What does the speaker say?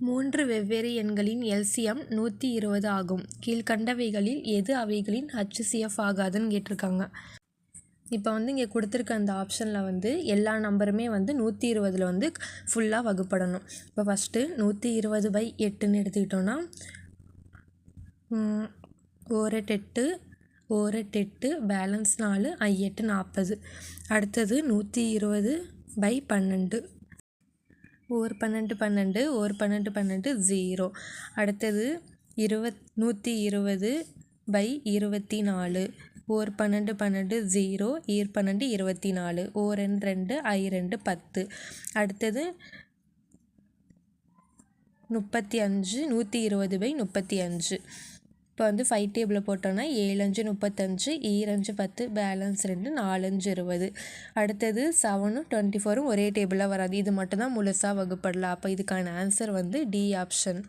மூன்று வெவ்வேறு எண்களின் எல்சிஎம் நூற்றி இருபது ஆகும். கீழ்கண்டவைகளில் எது அவைகளின் ஹச்சிசிஎஃப் ஆகாதுன்னு கேட்டிருக்காங்க. இப்போ வந்து இங்கே கொடுத்துருக்க அந்த ஆப்ஷனில் வந்து எல்லா நம்பருமே வந்து நூற்றி இருபதில் வந்து ஃபுல்லாக வகுப்படணும். இப்போ ஃபஸ்ட்டு நூற்றி இருபது பை எட்டுன்னு எடுத்துக்கிட்டோன்னா ம், எட்டு ஓரெட்டு எட்டு பேலன்ஸ் நாலு ஐ எட்டு நாற்பது அடுத்தது நூற்றி இருபது பை பன்னெண்டு. ஒரு பன்னெண்டு பன்னெண்டு ஒரு பன்னெண்டு பன்னெண்டு ஜீரோ அடுத்தது இருபத் நூற்றி இருபது பை இருபத்தி நாலு. ஓர் பன்னெண்டு பன்னெண்டு ஜீரோ ஈர் பன்னெண்டு இருபத்தி நாலு. ஓ ரெண்டு ரெண்டு ஐ ரெண்டு பத்து. அடுத்தது முப்பத்தி அஞ்சு நூற்றி இருபது பை முப்பத்தி அஞ்சு. இப்போ வந்து ஃபைவ் டேபிளில் போட்டோன்னா ஏழஞ்சு முப்பத்தஞ்சு ஈரஞ்சு பத்து பேலன்ஸ் ரெண்டு நாலஞ்சு இருபது. அடுத்தது செவனும் டுவெண்ட்டி ஃபோரும் ஒரே டேபிளாக வராது. இது மட்டும்தான் முழுசாக வகுப்படலாம். அப்போ இதுக்கான ஆன்சர் வந்து டி ஆப்ஷன்